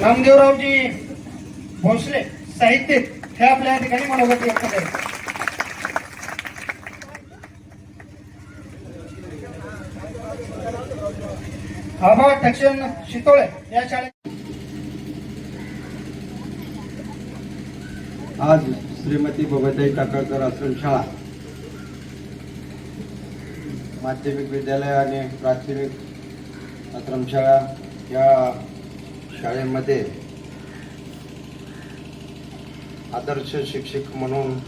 नामदेवरावजी भोसले साहित्य हे आपल्या ठिकाणी मनोगत व्यक्त करतात. आभा ठक्षण शितोळे या शाळेत आज श्रीमती बबताई टाकळकर आश्रमशाळा माध्यमिक विद्यालय आणि प्राथमिक आश्रमशाळा या शाळेमध्ये आदर्श शिक्षक म्हणून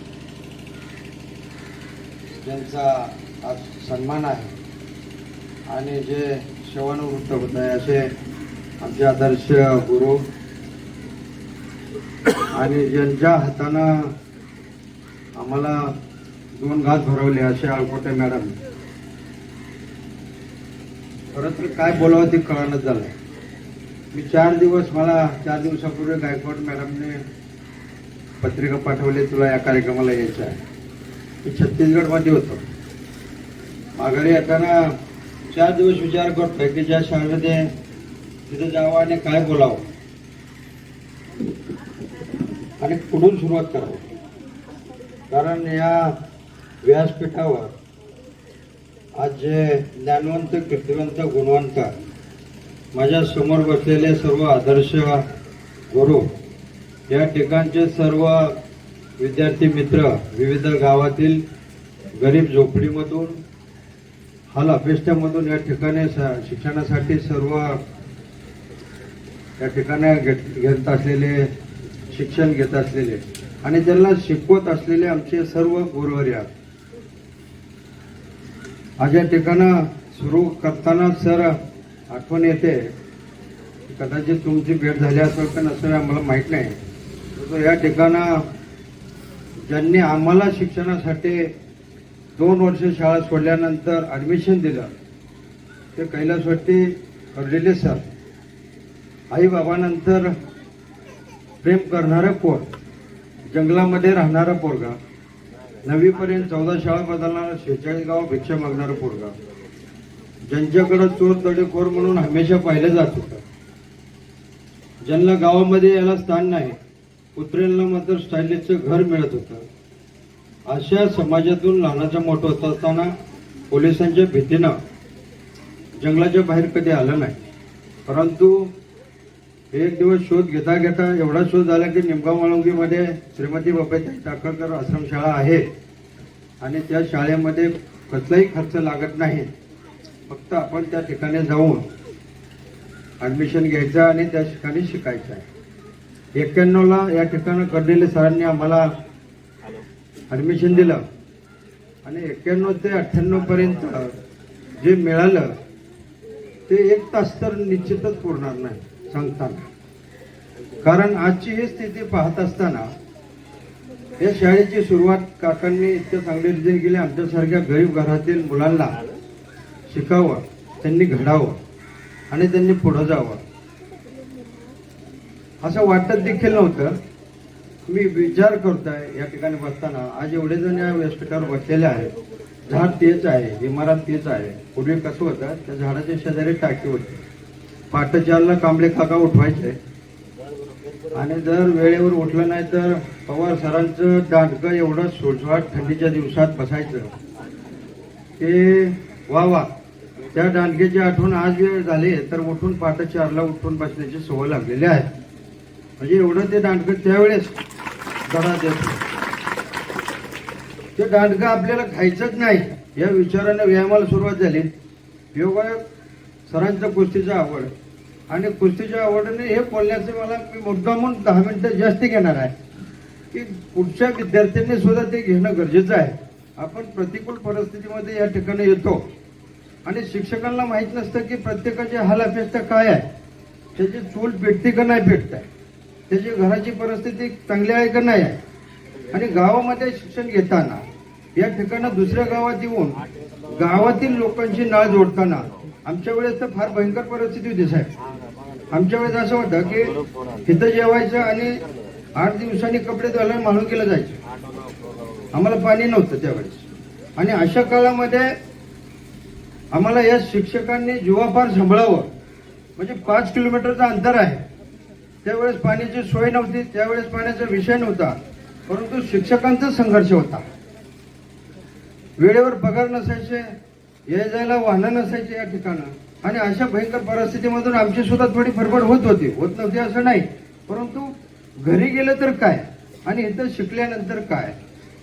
ज्यांचा आज सन्मान आहे. आणि जे सेवानिवृत्त होत आहे असे आमचे आदर्श गुरु आणि ज्यांच्या हातानं आम्हाला दोन घास भरवले असे आळकोटे मॅडम. परत काय बोलावं ते कळणच झालं मी चार दिवस मला चार दिवसापूर्वी गायकवाड मॅडमने पत्रिका पाठवली तुला या कार्यक्रमाला यायचं आहे. मी छत्तीसगडमध्ये होतो. माघारी येताना चार दिवस विचार करतोय की ज्या शाळेमध्ये तिथं जावं आणि काय बोलावं. आणि कुठून सुरुवात करावी. कारण या व्यासपीठावर आज जे ज्ञानवंत कीर्तिवंत गुणवंत माझ्यासमोर बसलेले सर्व आदर्श गुरु या ठिकाणचे सर्व विद्यार्थी मित्र विविध गावातील गरीब झोपडीमधून हाल अपेष्टामधून या ठिकाणी शिक्षणासाठी सर्व या ठिकाणी घेत घेत असलेले शिक्षण घेत असलेले आणि त्यांना शिकवत असलेले आमचे सर्व गुरुवर्या आज या ठिकाणं सुरू करताना सर आठवण येते. कदाचित तुमची भेट झाली असेल का नसेल आम्हाला माहीत नाही. परंतु या ठिकाणं ज्यांनी आम्हाला शिक्षणासाठी दोन वर्ष शाळा सोडल्यानंतर ॲडमिशन दिलं ते कैलासवरती करलेले सर आई बाबानंतर प्रेम करणारं पोर जंगलामध्ये राहणारा पोरगा नवीपर्यंत चौदा शाळा बदलणारा शेहेचाळीस गाव भिक्षा मागणारा पोरगा. ज्यांच्याकडं चोर तडेखोर म्हणून हमेशा पाहिलं जात होतं. ज्यांना गावामध्ये याला स्थान नाही कुत्र्यांना मात्र स्टायलिशचं घर मिळत होतं. अशा समाजातून लहानाचा मोठं होत असताना पोलिसांच्या भीतीनं जंगलाच्या बाहेर कधी आलं नाही. परंतु एक दिवस शोध घेता घेता एवढा शोध झाला की निमगाव माळुंगीमध्ये श्रीमती बाबाई टाकळकर आश्रमशाळा आहे. आणि त्या शाळेमध्ये कसलाही खर्च लागत नाही. फक्त आपण त्या ठिकाणी जाऊन ॲडमिशन घ्यायचं आणि त्या ठिकाणी शिकायचं आहे. एक्क्याण्णवला या ठिकाणी कर्डिले सरांनी आम्हाला ॲडमिशन दिलं. आणि एक्क्याण्णव ते अठ्ठ्याण्णव पर्यंत जे मिळालं ते एक तास तर निश्चितच पुरणार नाही सांगताना. कारण आजची ही स्थिती पाहत असताना या शाळेची सुरुवात काकांनी इतक्या चांगल्या रीतीने केली. आमच्यासारख्या गरीब घरातील मुलांना शिकावं त्यांनी घडावं आणि त्यांनी पुढं जावं. असं वाटत देखील नव्हतं. मी विचार करतोय या ठिकाणी बसताना आज एवढे जण या व्यासपीठावर बसलेले आहेत. झाड तेच आहे इमारत तेच आहे. पूर्वी कसं होतं त्या झाडाच्या शेजारी टाकी होती. पाट चारला कांबळे काका उठवायचे. आणि जर वेळेवर उठलं नाही तर पवार सरांचं दांडकं एवढं सोळसवाट थंडीच्या दिवसात बसायचं. ते वा वा. त्या दांडकेची आठवण आज वेळ झाली तर उठून पाट चारला उठून बसण्याची सवय लागलेली आहे. म्हणजे एवढं ते दांडकं त्यावेळेस धडा देत ते दांडकं आपल्याला खायचंच नाही या विचारानं व्यायामाला सुरुवात झाली. योगा सरांचं कुस्तीचं आवड. आणि कुस्तीच्या आवडीने हे बोलण्याचं मला मी मुद्दामून दहा मिनटं जास्त घेणार आहे. की पुढच्या विद्यार्थ्यांनी सुद्धा ते घेणं गरजेचं आहे. आपण प्रतिकूल परिस्थितीमध्ये या ठिकाणी येतो. आणि शिक्षकांना माहीत नसतं की प्रत्येकाची हाल अपेक्षा काय आहे. त्याची चूल पेटते का नाही पेटत आहे त्याची घराची परिस्थिती चांगली आहे का नाही आहे? आणि गावामध्ये शिक्षण घेताना या ठिकाणी दुसऱ्या गावात येऊन गावातील लोकांची नाळ जोडताना आमच्या वेळेस तर फार भयंकर परिस्थिती होती साहेब. आमच्या वेळेस असं होतं की तिथं जेवायचं आणि आठ दिवसांनी कपडे धुवायला माणून केलं जायचं. आम्हाला पाणी नव्हतं त्यावेळेस. आणि अशा काळामध्ये आम्हाला या शिक्षकांनी जीवापार सांभाळावं. म्हणजे पाच किलोमीटरचं अंतर आहे. त्यावेळेस पाण्याची सोय नव्हती त्यावेळेस पाण्याचा विषय नव्हता परंतु शिक्षकांचा संघर्ष होता. वेळेवर पगार नसायचे ये जायला वाहनं नसायचे या ठिकाणं. आणि अशा भयंकर परिस्थितीमधून आमची सुद्धा थोडी फरफड होत होती. होत नव्हती असं नाही. परंतु घरी गेलं तर काय? आणि इथं शिकल्यानंतर काय?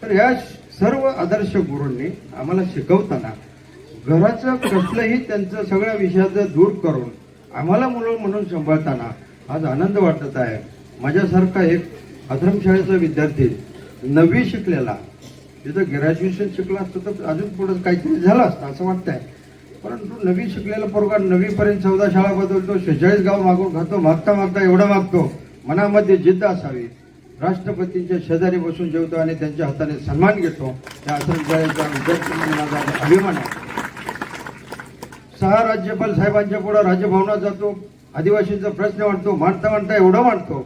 तर या सर्व आदर्श गुरूंनी आम्हाला शिकवताना घराचं कसलंही त्यांचं सगळ्या विषयाचं दूर करून आम्हाला मुलं म्हणून सांभाळताना आज आनंद वाटत आहे. माझ्यासारखा एक आश्रमशाळेचा विद्यार्थी नववी शिकलेला तिथं ग्रॅज्युएशन शिकला असतं तर अजून पुढे काहीतरी झालं असतं असं वाटतंय. परंतु नवी शिकलेला पोरगा नवीपर्यंत चौदा शाळा बदलतो शेहेचाळीस गाव मागून खातो मागता मागता एवढा मागतो मनामध्ये जिद्द असावी. राष्ट्रपतींच्या शेजारी बसून जेवतो आणि त्यांच्या हाताने सन्मान घेतो. त्या आश्रमशाळेचा विद्यार्थी म्हणून माझा अभिमान आहे. सहा राज्यपाल साहेबांच्या पुढे राजभवनात जातो आदिवासींचा प्रश्न मांडतो मांडता मांडता एवढं मांडतो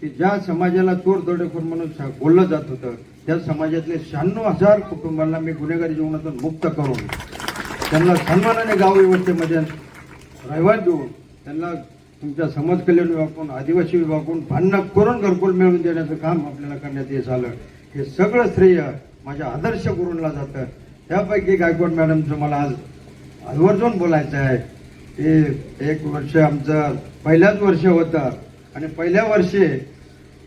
की ज्या समाजाला चोर दरोडेखोर म्हणून बोललं जात होतं त्या समाजातले शहाण्णव हजार कुटुंबांना मी गुन्हेगारी जीवनातून मुक्त करून त्यांना सन्मानाने गाव व्यवस्थेमध्ये रहिवास देऊन त्यांना तुमच्या समाज कल्याण विभागून आदिवासी विभागून भांडणं करून घरकुल मिळवून देण्याचं काम आपल्याला करण्यात येत आलं. हे सगळं श्रेय माझ्या आदर्श गुरूंना जातं. त्यापैकी गायकवाड मॅडमचं मला आज आवर्जून बोलायचं आहे. की एक वर्ष आमचं पहिल्याच वर्ष होतं. आणि पहिल्या वर्षी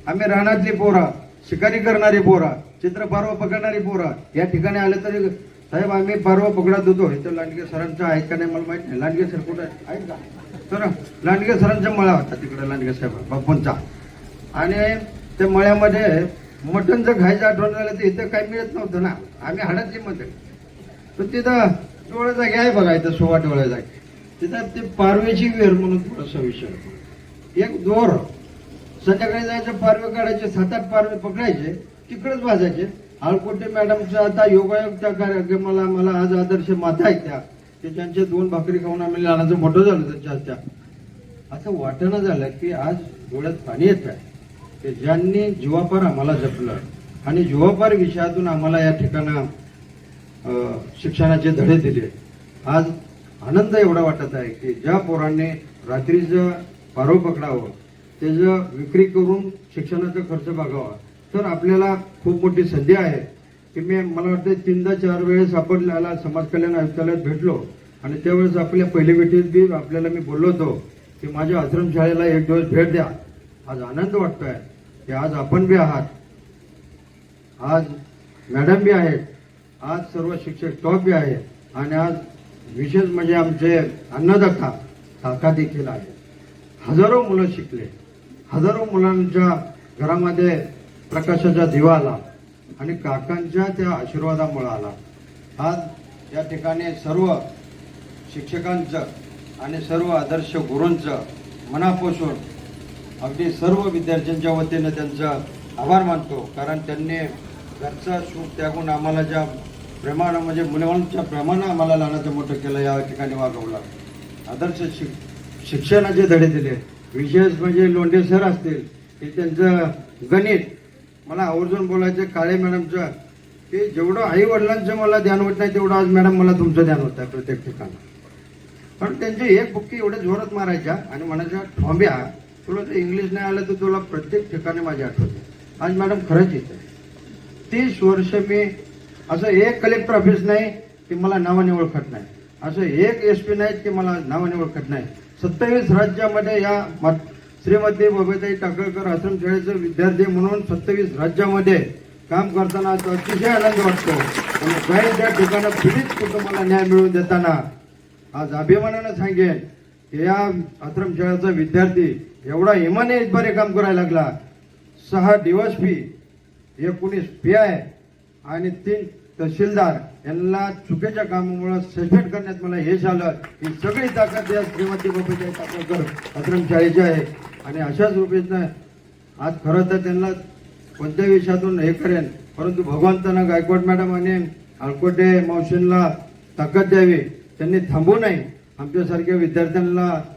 आम्ही रानातली पोरा शिकारी करणारी पोरा चित्र पारवा पकडणारी पोरा या ठिकाणी आले तरी साहेब आम्ही पारवा पकडत होतो. इथं लांडगे सरांचं आहे का नाही मला माहिती नाही. लांडगे सर कुठं आहे? का? तर लांडगे सरांचा मळा होता तिकडे लांडगे साहेब बापूंचा आणि त्या मळ्यामध्ये मटण जर खायचं आठवण झालं तर इथं काही मिळत नव्हतं ना. आम्ही हाडातली मध्ये तर तिथं डोळ्या जागे आहे बघा इथं सोवा डोळ्या जागे तिथं ते पारवेची वेर म्हणून थोडासा विषय एक दोर. संध्याकाळी जायचं पारवे काढायचे सात आठ पारवे पकडायचे तिकडेच वाजायचे. आळकोटे मॅडमचा आता योगायोग त्या कार्यक्रमाला मला आज आदर्श माता आहेत त्या. ते त्यांचे दोन भाकरी खाऊन आम्ही लहानाचं मोठं झालं त्यांच्या त्या असं वाटणं झालं की आज डोळ्यात पाणी येत आहे की ज्यांनी जीवापार आम्हाला जपलं आणि जीवापार विषयातून आम्हाला या ठिकाणं शिक्षणाचे धडे दिले. आज आनंद एवढा वाटत आहे की ज्या पोरांनी रात्रीचं पारो पकडावं त्याचं विक्री करून शिक्षणाचा खर्च बघावा तर आपल्याला खूप मोठी संधी आहे. की मी मला वाटतं तीनदा चार वेळेस आपण याला समाज कल्याण आयुक्तालयात भेटलो आणि त्यावेळेस आपल्या पहिली भेटीत बी आपल्याला मी बोललो होतो की माझ्या आश्रमशाळेला एक दिवस भेट द्या. आज आनंद वाटतोय की आज आपण बी आहात. आज मॅडम बी आहेत. आज सर्व शिक्षक टॉप आहे आणि आज विशेष म्हणजे आमचे अन्नदाता काका देखील आहे. हजारो मुलं शिकले. हजारो मुलांच्या घरामध्ये प्रकाशाचा दिवा आला आणि काकांच्या त्या आशीर्वादामुळे आला. आज या ठिकाणी सर्व शिक्षकांचं आणि सर्व आदर्श गुरूंचं मनापासून अगदी सर्व विद्यार्थ्यांच्या वतीनं त्यांचा आभार मानतो. कारण त्यांनी घरचा सुख त्यागून आम्हाला ज्या प्रेमानं म्हणजे मुलांच्या प्रेमानं आम्हाला लहानाचं मोठं केलं या ठिकाणी वागवला. आदर्श शिक शिक्षणाचे धडे दिले. विशेष म्हणजे लोंढे सर असतील ते त्यांचं गणित. मला आवर्जून बोलायचं काळे मॅडमचं ते जेवढं आई वडिलांचं मला ध्यान होत नाही तेवढं आज मॅडम मला तुमचं ध्यान होत आहे प्रत्येक ठिकाणी. पण त्यांची एक बुक्की एवढ्या जोरात मारायच्या आणि म्हणायच्या ठोंब्या तुला जर इंग्लिश नाही आलं तर तुला प्रत्येक ठिकाणी माझी आठवते आज मॅडम खरंच येते तीस वर्ष मी असं एक कलेक्टर ऑफिस नाही की मला नावाने ओळखत नाही. असं एक एस पी नाहीत की मला नावाने ओळखत नाही. सत्तावीस राज्यामध्ये या श्रीमती बबेताई टाकळकर आश्रमशाळेचे विद्यार्थी म्हणून सत्तावीस राज्यामध्ये काम करताना अतिशय आनंद वाटतो. आणि काही त्या ठिकाणी पीडित कुटुंबाला न्याय मिळवून देताना आज अभिमानानं सांगेन की या आश्रमशाळेचा विद्यार्थी एवढा इमाने इतबारे काम करायला लागला. सहा दिवस फी एकोणीस पी आय आणि तीन तहसीलदार यांना चुकीच्या कामामुळे सस्पेंड करण्यात मला यश आलं. ही सगळी ताकद या श्रीमती बाबाच्या टाकळकर आश्रमशाळेची आहे. आणि अशाच रूपेनं आज खरं तर त्यांना कोणत्या विषयातून हे करेन. परंतु भगवंतांना गायकवाड मॅडम आणि आळकोटे मावशींना ताकद द्यावी. त्यांनी थांबू नये. आमच्यासारख्या विद्यार्थ्यांना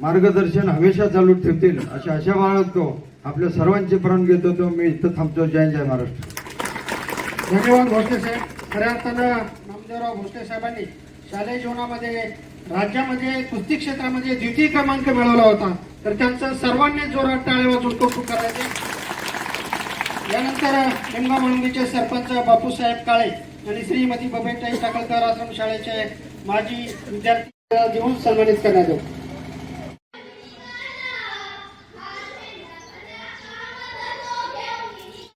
मार्गदर्शन हमेशा चालू ठेवतील अशा आशा बाळगतो. आपल्या सर्वांचे प्राण घेतो तो. मी इथं थांबतो. जय जय महाराष्ट्र. धन्यवाद भोसले साहेब. खऱ्या अर्थानं नामदेवराव भोसले साहेबांनी शालेय जीवनामध्ये राज्यामध्ये कुस्ती क्षेत्रामध्ये द्वितीय क्रमांक मिळवला होता. तर त्यांचं सर्वांनी जोरात टाळे वाजून कौतुक करायचे. यानंतर लिंगा म्हणुंगीचे सरपंच बापूसाहेब काळे आणि श्रीमती बबेताई टाकळकर आश्रम शाळेचे माजी विद्यार्थी देऊन सन्मानित करण्यात येतो